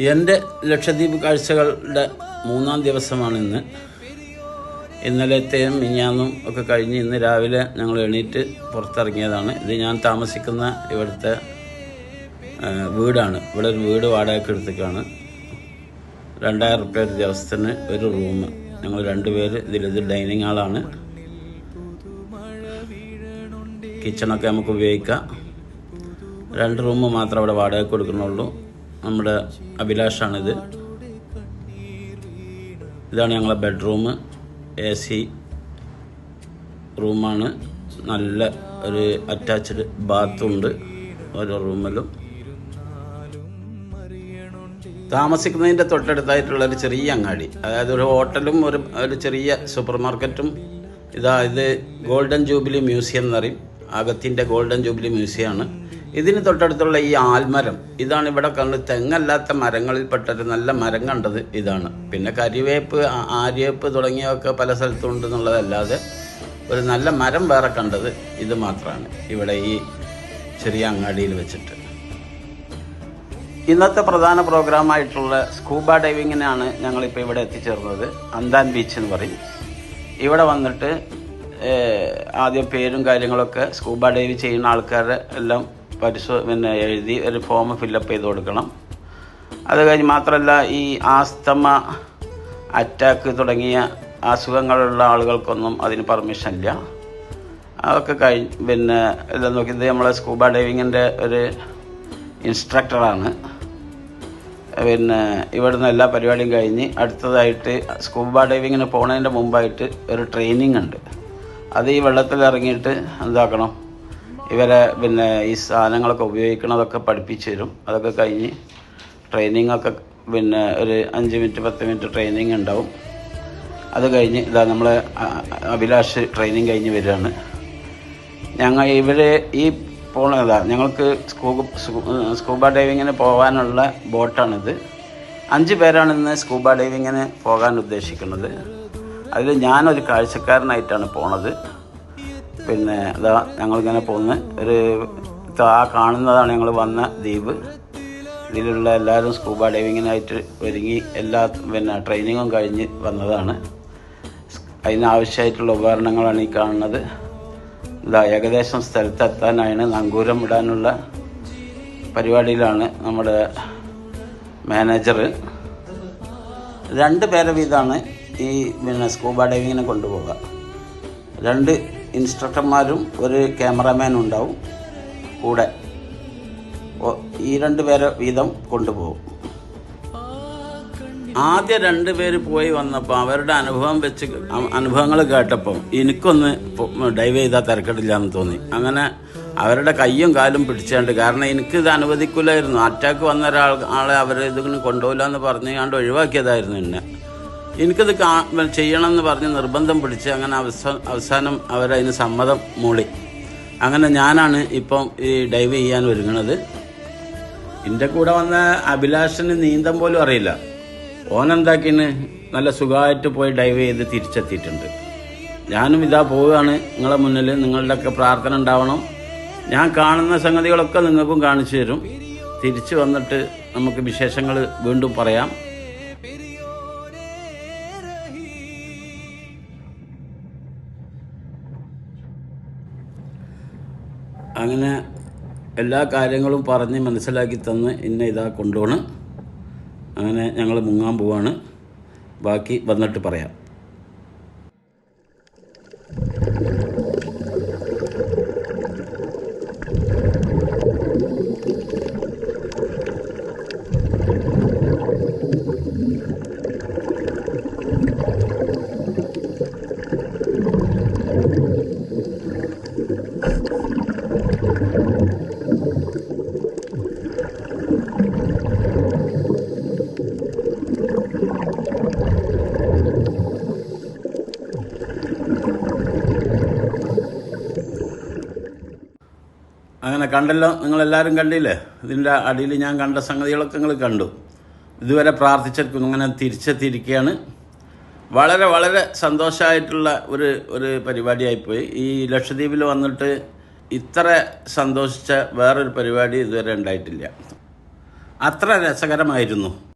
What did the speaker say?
എന്റെ ലക്ഷദ്വീപ് കാഴ്ചകളുടെ മൂന്നാം ദിവസമാണ് ഇന്ന് ഇന്നലത്തെയും മിഞ്ഞാന്നും ഒക്കെ കഴിഞ്ഞ് ഇന്ന് രാവിലെ ഞങ്ങൾ എണീറ്റ് പുറത്തിറങ്ങിയതാണ്. ഇത് ഞാൻ താമസിക്കുന്ന ഇവിടുത്തെ വീടാണ്. ഇവിടെ ഒരു വീട് വാടകയ്ക്ക് എടുത്തേക്കാണ് രണ്ടായിരം റുപ്യ ഒരു ദിവസത്തിന് ഒരു റൂം. ഞങ്ങൾ രണ്ടുപേര് ഇതിലിത് ഇത് ഡൈനിങ് ഹാളാണ്. കിച്ചണൊക്കെ നമുക്ക് ഉപയോഗിക്കാം. രണ്ട് റൂം മാത്രം അവിടെ വാടകയ്ക്ക് കൊടുക്കുന്നുള്ളൂ. നമ്മുടെ അഭിലാഷാണിത്. ഇതാണ് ഞങ്ങളെ ബെഡ്റൂം. എ സി റൂമാണ്. നല്ല ഒരു അറ്റാച്ച്ഡ് ബാത്തുണ്ട് ഓരോ റൂമിലും. താമസിക്കുന്നതിന്റെ തൊട്ടടുത്തായിട്ടുള്ള ഒരു ചെറിയ അങ്ങാടി. അതായത് ഒരു ഹോട്ടലും ഒരു ഒരു ചെറിയ സൂപ്പർ മാർക്കറ്റും. ഇതാ ഇത് ഗോൾഡൻ ജൂബിലി മ്യൂസിയം എന്ന് എന്നറിയും അകത്തിന്റെ ഗോൾഡൻ ജൂബിലി മ്യൂസിയമാണ് ഇതിന് തൊട്ടടുത്തുള്ള ഈ ആൽമരം ഇതാണ് ഇവിടെ കണ്ട് തെങ്ങല്ലാത്ത മരങ്ങളിൽപ്പെട്ടൊരു നല്ല മരം കണ്ടത് ഇതാണ്. പിന്നെ കരിവേപ്പ് ആര്യവേപ്പ് തുടങ്ങിയവയൊക്കെ പല സ്ഥലത്തും ഉണ്ട് എന്നുള്ളതല്ലാതെ ഒരു നല്ല മരം വേറെ കണ്ടത് ഇത് മാത്രമാണ്. ഇവിടെ ഈ ചെറിയ അങ്ങാടിയിൽ വെച്ചിട്ട്. ഇന്നത്തെ പ്രധാന പ്രോഗ്രാമായിട്ടുള്ള സ്കൂബ ഡൈവിങ്ങിനാണ് ഞങ്ങളിപ്പോൾ ഇവിടെ എത്തിച്ചേർന്നത്. അന്താൻ ബീച്ച് എന്ന് പറയും. ഇവിടെ വന്നിട്ട് ആദ്യം പേരും കാര്യങ്ങളൊക്കെ സ്കൂബ ഡൈവ് ചെയ്യുന്ന ആൾക്കാരെ എല്ലാം പരിശോ പിന്നെ എഴുതി ഒരു ഫോം ഫില്ലപ്പ് ചെയ്ത് കൊടുക്കണം. അത് കഴിഞ്ഞ് മാത്രമല്ല ഈ ആസ്തമ അറ്റാക്ക് തുടങ്ങിയ അസുഖങ്ങളുള്ള ആളുകൾക്കൊന്നും അതിന് പെർമിഷൻ ഇല്ല. അതൊക്കെ കഴിഞ്ഞ് പിന്നെ എല്ലാം നോക്കിയത് നമ്മളെ സ്കൂബ ഡൈവിങ്ങിന്റെ ഒരു ഇൻസ്ട്രക്ടറാണ് പിന്നെ ഇവിടുന്ന് എല്ലാ പരിപാടിയും കഴിഞ്ഞ് അടുത്തതായിട്ട് സ്കൂബ ഡൈവിങ്ങിന് പോണതിന്റെ മുമ്പായിട്ട് ഒരു ട്രെയിനിങ് ഉണ്ട്. അത് ഈ വെള്ളത്തിൽ ഇറങ്ങിയിട്ട് എന്താക്കണം? ഇവരെ പിന്നെ ഈ സാധനങ്ങളൊക്കെ ഉപയോഗിക്കണതൊക്കെ പഠിപ്പിച്ചു തരും. അതൊക്കെ കഴിഞ്ഞ് ട്രെയിനിങ് ഒക്കെ പിന്നെ ഒരു അഞ്ച് മിനിറ്റ് പത്ത് മിനിറ്റ് ട്രെയിനിങ് ഉണ്ടാവും. അത് കഴിഞ്ഞ് ഇതാ നമ്മൾ അഭിലാഷ് ട്രെയിനിങ് കഴിഞ്ഞ് വരികയാണ്. ഞങ്ങൾ ഇവരെ ഈ പോണതാ ഞങ്ങൾക്ക് സ്കൂബ സ്കൂബ ഡൈവിങ്ങിന് പോകാനുള്ള ബോട്ടാണിത്. അഞ്ച് പേരാണ് ഇന്ന് സ്കൂബ ഡൈവിങ്ങിന് പോകാൻ ഉദ്ദേശിക്കുന്നത്. അതിൽ ഞാനൊരു കാഴ്ചക്കാരനായിട്ടാണ് പോണത്. പിന്നെ ഇതാ ഞങ്ങളിങ്ങനെ പോകുന്നത് ഒരു ആ കാണുന്നതാണ് ഞങ്ങൾ വന്ന ദ്വീപ്. ഇതിലുള്ള എല്ലാവരും സ്കൂബ ഡൈവിങ്ങിനായിട്ട് ഒരുങ്ങി എല്ലാ പിന്നെ ട്രെയിനിങ്ങും കഴിഞ്ഞ് വന്നതാണ്. അതിനാവശ്യമായിട്ടുള്ള ഉപകരണങ്ങളാണ് ഈ കാണുന്നത്. ഇതാ ഏകദേശം സ്ഥലത്തെത്താനാണ് നങ്കൂരം ഇടാനുള്ള പരിപാടിയിലാണ് നമ്മുടെ മാനേജർ രണ്ട് പേരെ വീതമാണ് ഈ പിന്നെ സ്കൂബ ഡൈവിങ്ങിനെ കൊണ്ടുപോകുക രണ്ട് ഇൻസ്ട്രക്ടർമാരും ഒരു ക്യാമറാമാൻ ഉണ്ടാവും. കൂടെ. ഈ രണ്ട് പേരെ വീതം കൊണ്ടുപോകും. ആദ്യ രണ്ട് പേര് പോയി വന്നപ്പോൾ അവരുടെ അനുഭവം വെച്ച് അനുഭവങ്ങൾ കേട്ടപ്പോൾ എനിക്കൊന്ന് ഡൈവ് ചെയ്താൽ തിരക്കിടില്ല എന്ന് തോന്നി. അങ്ങനെ അവരുടെ കയ്യും കാലും പിടിച്ചുകൊണ്ട് കാരണം എനിക്ക് ഇത് അനുവദിക്കില്ലായിരുന്നു അറ്റാക്ക് വന്ന ഒരാൾ ആളെ അവർ ഇതിങ്ങനെ കൊണ്ടുപോകില്ല എന്ന് പറഞ്ഞുകൊണ്ട് ഒഴിവാക്കിയതായിരുന്നു എന്നെ. എനിക്കിത് കാ ചെയ്യണമെന്ന് പറഞ്ഞ് നിർബന്ധം പിടിച്ച് അങ്ങനെ അവസാന അവസാനം അവരതിന് സമ്മതം മൂളി. അങ്ങനെ ഞാനാണ് ഇപ്പം ഈ ഡൈവ് ചെയ്യാൻ ഒരുങ്ങണത്. എന്റെ കൂടെ വന്ന അഭിലാഷന് നീന്തം പോലും അറിയില്ല. ഓനെന്താക്കിന്? നല്ല സുഖമായിട്ട് പോയി ഡൈവ് ചെയ്ത് തിരിച്ചെത്തിയിട്ടുണ്ട്. ഞാനും ഇതാ പോവുകയാണ്. നിങ്ങളെ മുന്നിൽ നിങ്ങളുടെയൊക്കെ പ്രാർത്ഥന ഉണ്ടാവണം. ഞാൻ കാണുന്ന സംഗതികളൊക്കെ നിങ്ങൾക്കും കാണിച്ചു തരും. തിരിച്ചു വന്നിട്ട് നമുക്ക് വിശേഷങ്ങൾ വീണ്ടും പറയാം. അങ്ങനെ എല്ലാ കാര്യങ്ങളും പറഞ്ഞ് മനസ്സിലാക്കി തന്ന് ഇന്ന ഇതാ കൊണ്ടുപോണ് അങ്ങനെ ഞങ്ങൾ മുങ്ങാൻ പോവാണ്. ബാക്കി വന്നിട്ട് പറയാം. അങ്ങനെ കണ്ടല്ലോ നിങ്ങളെല്ലാവരും കണ്ടില്ലേ? ഇതിന്റെ അടിയിൽ ഞാൻ കണ്ട സംഗതികളൊക്കെ നിങ്ങൾ കണ്ടു. ഇതുവരെ പ്രാർത്ഥിച്ചിരിക്കും അങ്ങനെ തിരിച്ചെത്തിയിരിക്കുകയാണ്. വളരെ വളരെ സന്തോഷമായിട്ടുള്ള ഒരു ഒരു പരിപാടിയായിപ്പോയി. ഈ ലക്ഷദ്വീപിൽ വന്നിട്ട് ഇത്ര സന്തോഷിച്ച വേറൊരു പരിപാടി ഇതുവരെ ഉണ്ടായിട്ടില്ല. അത്ര രസകരമായിരുന്നു.